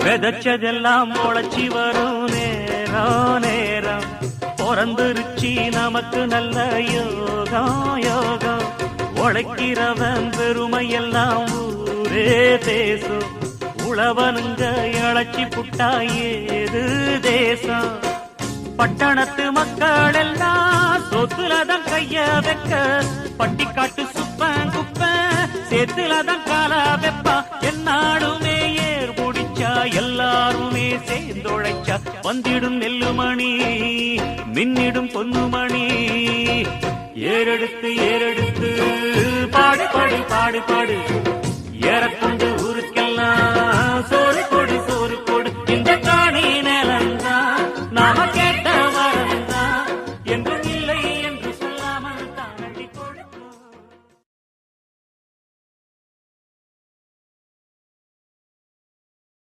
விதைச்சதெல்லாம் முளைச்சி வரும் நேரம் நேரம். பிறந்துருச்சி நமக்கு நல்ல யோகம் யோகம். உழைக்கிறவன் பெருமையெல்லாம் ஊரே தேசம். உழவனுங்க இழைச்சி புட்டா ஏது தேசம்? பட்டணத்து மக்கள் எல்லாம் சொத்துலதான் கைய வைக்க. பட்டிக்காட்டு சுப்பன் குப்பன் சேத்துலதான் கால வெப்பா. என்ன எல்லாருமே சேர்ந்தொழைச்சா வந்திடும் நெல்லுமணி மின்னிடும் பொன்னுமணி. ஏறெடுத்து ஏறெடுத்து பாடு பாடு பாடு பாடு. ஏறக்கொண்டு